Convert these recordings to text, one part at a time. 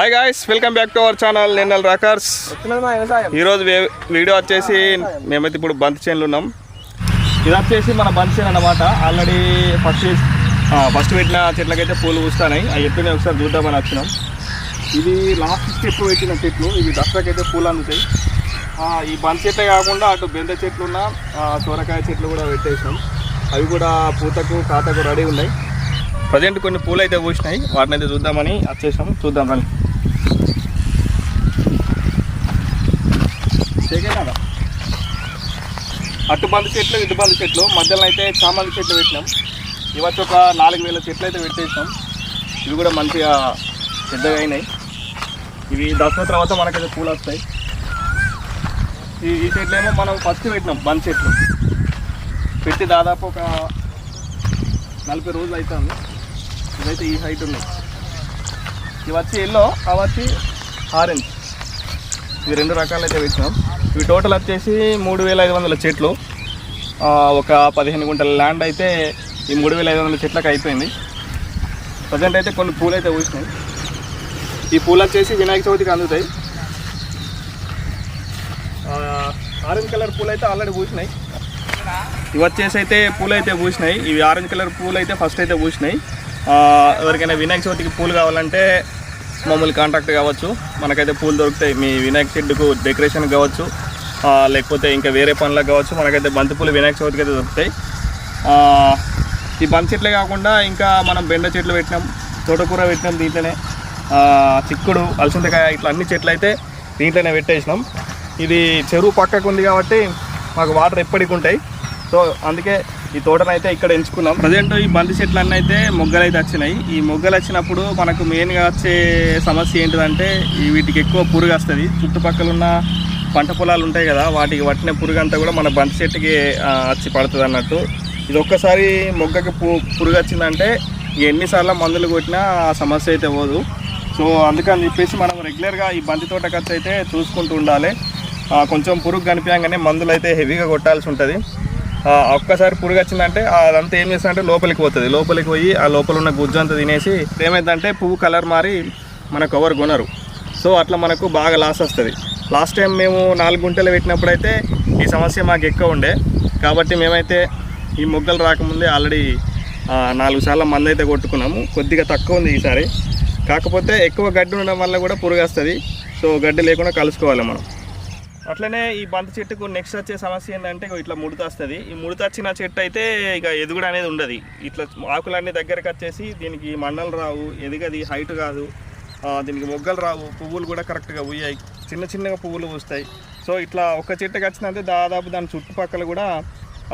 Hi guys welcome back to our channel Ninnal rockers ఈరోజు video వచ్చేసి మేమైతే ఇప్పుడు బంతి చేనులు ఉన్నాం. ఇది వచ్చేసి మన బంతి చేను అన్నమాట. ఆల్రెడీ ఫస్ట్ ఫస్ట్ పెట్టిన చెట్లకైతే పూలు పూస్తున్నాయి అవి ఎప్పుడైనా ఒకసారి చూద్దామని వచ్చినాం. ఇది లాస్ట్ స్టెప్ పెట్టిన చెట్లు. ఇవి దసరాకైతే పూలు అందుతాయి. ఈ బంతి చెట్లే కాకుండా అటు బెంద చెట్లు ఉన్న సొరకాయ చెట్లు కూడా పెట్టేసినాం. అవి కూడా పూతకు కాతకు రెడీ ఉన్నాయి. ప్రజెంట్ కొన్ని పూలు అయితే పూసినాయి. వాటిని అయితే చూద్దామని వచ్చేసాం. చూద్దాం రండి. చేయగలరా కదా చెట్లు ఇటు చెట్లు. మధ్యలో అయితే చామంతి చెట్లు పెట్టినాం. ఇవచ్చి ఒక నాలుగు వేల చెట్లు అయితే పెట్టేసినాం. ఇవి కూడా మంచిగా పెద్దగా అయినాయి. ఇవి దసరా తర్వాత మనకైతే పూలు వస్తాయి. ఈ ఈ చెట్లు ఏమో మనం ఫస్ట్ పెట్టినాం బంద్ చెట్లు. పెట్టి దాదాపు ఒక నలభై రోజులు అవుతుంది. ఇదైతే ఈ హైట్ ఉన్నాయి. ఇవి వచ్చి ఎల్లో అవి వచ్చి ఆరెంజ్. ఇవి రెండు రకాలు అయితే పెట్టినాం ఇవి టోటల్ వచ్చేసి మూడు వేల ఐదు వందల చెట్లు. ఒక పదిహేను గుంటల ల్యాండ్ అయితే ఈ మూడు వేల ఐదు వందల చెట్లకు అయిపోయింది. ప్రజెంట్ అయితే కొన్ని పూలు అయితే పూసినాయి ఈ పూలు వచ్చేసి వినాయక చవితికి అందుతాయి. ఆరెంజ్ కలర్ పూలు అయితే ఆల్రెడీ పూసినాయి. ఇవి వచ్చేసి అయితే పూలు అయితే పూసినాయి. ఇవి ఆరెంజ్ కలర్ పూలు అయితే ఫస్ట్ అయితే పూసినాయి. ఎవరికైనా వినాయక చవితికి పూలు కావాలంటే మామూలు కాంట్రాక్ట్ కావచ్చు మనకైతే పూలు దొరుకుతాయి. మీ వినాయక చెట్టుకు డెకరేషన్ కావచ్చు లేకపోతే ఇంకా వేరే పనులకు కావచ్చు మనకైతే బంతి పూలు వినాయక చవితికి అయితే దొరుకుతాయి. ఈ బంతి చెట్లే కాకుండా ఇంకా మనం బెండ చెట్లు పెట్టినాం తోటకూర పెట్టినాం దీంట్లోనే. చిక్కుడు అలసందకాయ ఇట్లా అన్ని చెట్లు అయితే దీంట్లోనే పెట్టేసినాం. ఇది చెరువు పక్కకు ఉంది కాబట్టి మాకు వాటర్ ఎప్పటికి ఉంటాయి. సో అందుకే ఈ తోటను అయితే ఇక్కడ ఎంచుకున్నాం. ప్రజెంట్ ఈ బంతి చెట్లన్నీ అయితే మొగ్గలు అయితే వచ్చినాయి. ఈ మొగ్గలు వచ్చినప్పుడు మనకు మెయిన్గా వచ్చే సమస్య ఏంటిదంటే వీటికి ఎక్కువ పురుగు వస్తుంది. చుట్టుపక్కల ఉన్న పంట పొలాలు ఉంటాయి కదా వాటికి పట్టిన పురుగు అంతా కూడా మన బంతి చెట్టుకి వచ్చి పడుతుంది అన్నట్టు. ఇది ఒక్కసారి మొగ్గకి పు పురుగు వచ్చిందంటే ఎన్నిసార్లు మందులు కొట్టినా ఆ సమస్య అయితే పోదు. సో అందుకని చెప్పేసి మనం రెగ్యులర్గా ఈ బంతి తోట ఖర్చు అయితే చూసుకుంటూ ఉండాలి. కొంచెం పురుగు కనిపించగానే మందులు అయితే హెవీగా కొట్టాల్సి ఉంటుంది. ఒక్కసారి పురుగు వచ్చిందంటే అదంతా ఏం చేస్తుందంటే లోపలికి పోతుంది. లోపలికి పోయి ఆ లోపల ఉన్న గుజ్జు అంతా తినేసి ఏమైందంటే పువ్వు కలర్ మారి మనకు ఎవరు కొనరు. సో అట్లా మనకు బాగా లాస్ వస్తుంది. లాస్ట్ టైం మేము నాలుగు గుంటలు పెట్టినప్పుడు అయితే ఈ సమస్య మాకు ఎక్కువ ఉండే. కాబట్టి మేమైతే ఈ మొగ్గలు రాకముందే ఆల్రెడీ నాలుగు సార్లు మందు అయితే కొట్టుకున్నాము. కొద్దిగా తక్కువ ఉంది ఈసారి. కాకపోతే ఎక్కువ గడ్డి ఉండడం వల్ల కూడా పురుగు వస్తుంది సో గడ్డి లేకుండా కలుసుకోవాలి మనం. అట్లనే ఈ బంతి చెట్టుకు నెక్స్ట్ వచ్చే సమస్య ఏంటంటే ఇట్లా ముడత వస్తుంది ఈ ముడత వచ్చిన చెట్టు అయితే ఇక ఎదుగుడు అనేది ఉండదు. ఇట్లా ఆకులన్నీ దగ్గరకు వచ్చేసి దీనికి మండలు రావు ఎదిగది హైట్ కాదు. దీనికి మొగ్గలు రావు పువ్వులు కూడా కరెక్ట్గా పోయాయి చిన్న చిన్నగా పువ్వులు పూస్తాయి. సో ఇట్లా ఒక చెట్టుకి వచ్చినంతే దాదాపు దాని చుట్టుపక్కల కూడా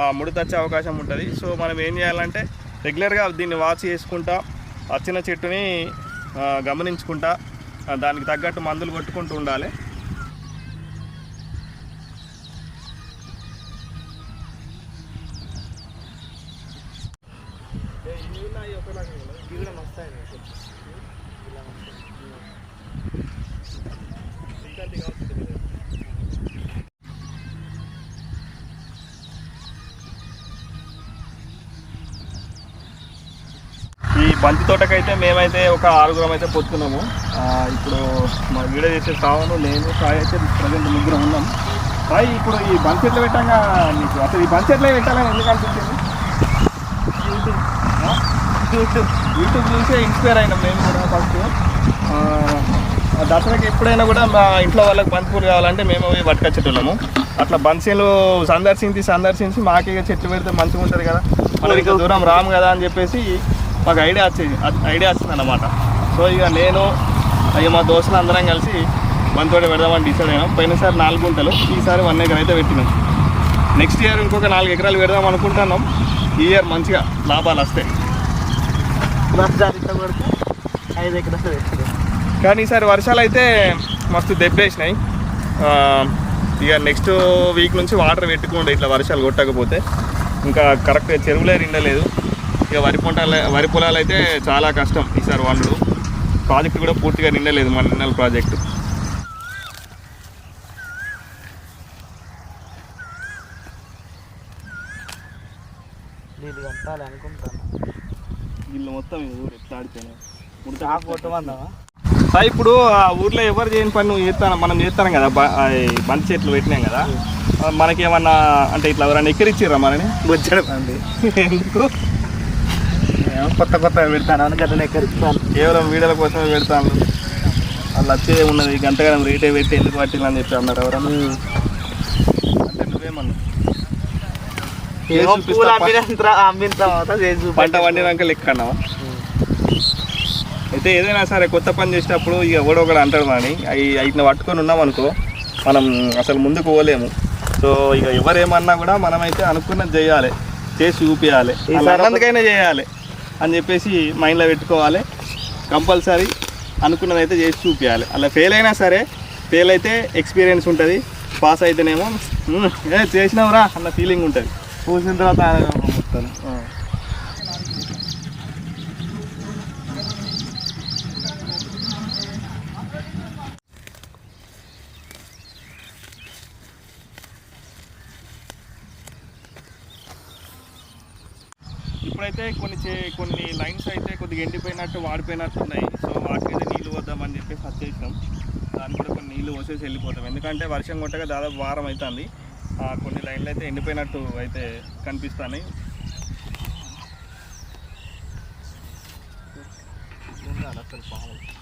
ఆ, ముడత వచ్చే అవకాశం ఉంటుంది. సో మనం ఏం చేయాలంటే రెగ్యులర్గా దీన్ని వాచ్ చేసుకుంటా వచ్చిన చెట్టుని గమనించుకుంటా దానికి తగ్గట్టు మందులు కొట్టుకుంటూ ఉండాలి. ఈ బంతి తోటకైతే మేమైతే ఒక ఆరుగురం అయితే పొత్తున్నాము ఇప్పుడు మా వీడియో చేసే సావను నేను సాయి అయితే ప్రజెంట్ ముగ్గురం ఉన్నాం. సాయి ఇప్పుడు ఈ బంతి చెట్లు పెట్టంగా నీకు? అసలు ఈ బంతి చెట్లే పెట్టాలని ఎందుకు అనిపించింది? ఆ? యూట్యూబ్ చూసే ఇన్స్పైర్ అయినాం మేము కూడా ఫస్ట్ దసరాకి ఎప్పుడైనా కూడా మా ఇంట్లో వాళ్ళకి బంతిపూలు కావాలంటే మేము పోయి పట్టుకొచ్చేటోళ్ళము. అట్లా బంతిలు సందర్శించి సందర్శించి మాకే ఇక చెట్లు పెడితే మంచిగా ఉంటుంది కదా. మనం ఇంకా దూరం రాము కదా అని చెప్పేసి మాకు ఐడియా వచ్చింది ఐడియా వచ్చింది అన్నమాట. సో ఇక నేను ఇక మా దోస్తులు అందరం కలిసి బంతితోటి పెడదామని డిసైడ్ అయినాం. పోయినసారి నాలుగు గుంటలు ఈసారి వన్ ఎకర్ అయితే పెట్టినాం. నెక్స్ట్ ఇయర్ ఇంకొక నాలుగు ఎకరాలు పెడదాం అనుకుంటున్నాం. ఈ ఇయర్ మంచిగా లాభాలు వస్తాయి. ఐదు ఎకరాలు కానీ ఈసారి వర్షాలు అయితే మస్తు దెబ్బేసినాయి. ఇక నెక్స్ట్ వీక్ నుంచి వాటర్ పెట్టుకుంటే ఇట్లా వర్షాలు కొట్టకపోతే. ఇంకా కరెక్ట్గా చెరువులే నిండలేదు. ఇక వరి పొలాలు వరి పొలాలు అయితే చాలా కష్టం ఈసారి వాళ్ళు. ప్రాజెక్ట్ కూడా పూర్తిగా నిండలేదు మన నిన్నల ప్రాజెక్టు వీళ్ళు మొత్తం ఇది చూడు ఎట్లా ఆడిపోయినాయి? ముడత ఆకు కొట్టమందామా సార్ ఇప్పుడు ఆ ఊర్లో ఎవరు చేయని పని నువ్వు చేస్తాను? మనం చేస్తాం కదా? బంతి చెట్లు పెట్టినాం కదా. ఆ మనకి ఏమన్నా అంటే ఇట్లా ఎవరైనా ఎక్కిరిచ్చిర్రా మనని? బుచ్చడం అండి ఎందుకు? కొత్త కొత్త పెడతాను. అని గట్లనే ఎక్కడిస్తాను కేవలం వీడియోల కోసమే పెడతాను. వాళ్ళు వచ్చే ఉన్నది. గంటగా రేటే పెట్టి ఎందుకు పట్టిందని చెప్పి అన్నారు ఎవరన్నా అంటే నువ్వేమన్నా. పంట పండినాక లెక్క అన్నావా? అయితే ఏదైనా సరే కొత్త పని చేసేటప్పుడు ఇక ఎవడో ఒకడు అంటాడు అని అవి వీటిని పట్టుకొని ఉన్నాం అనుకో మనం అసలు ముందుకు పోలేము. సో ఇక ఎవరేమన్నా కూడా మనమైతే అనుకున్నది చేయాలి. చేసి చూపించాలి అన్నందుకైనా చేయాలి అని చెప్పేసి మైండ్లో పెట్టుకోవాలి. కంపల్సరీ అనుకున్నది అయితే చేసి చూపించాలి అలా ఫెయిల్ అయినా సరే ఫెయిల్ అయితే ఎక్స్పీరియన్స్ ఉంటుంది. పాస్ అయితేనేమో "ఉమ్, ఏ చేసినావురా అన్న ఫీలింగ్ ఉంటుంది. పూసిన తర్వాత ఇప్పుడైతే కొన్ని కొన్ని లైన్స్ అయితే కొద్దిగా ఎండిపోయినట్టు వాడిపోయినట్టు ఉన్నాయి సో వాటికి నీళ్ళు వద్దామని చెప్పేసి చేసినాం. దానికి కూడా కొన్ని నీళ్ళు పోసేసి వెళ్ళిపోతాం. ఎందుకంటే వర్షం కొట్టగా దాదాపు వారం అవుతుంది కొన్ని లైన్లు అయితే ఎండిపోయినట్టు అయితే కనిపిస్తున్నాయి. అసలు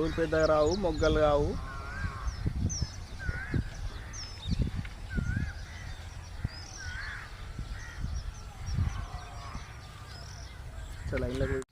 పూలు పెద్దగా రావు మొగ్గలు రావు. చాలా లైన్లో పోయి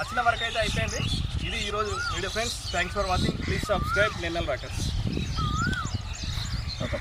వచ్చిన వరకు అయితే అయిపోయింది ఇది ఈరోజు video friends thanks for watching please subscribe Ninnal rockers okay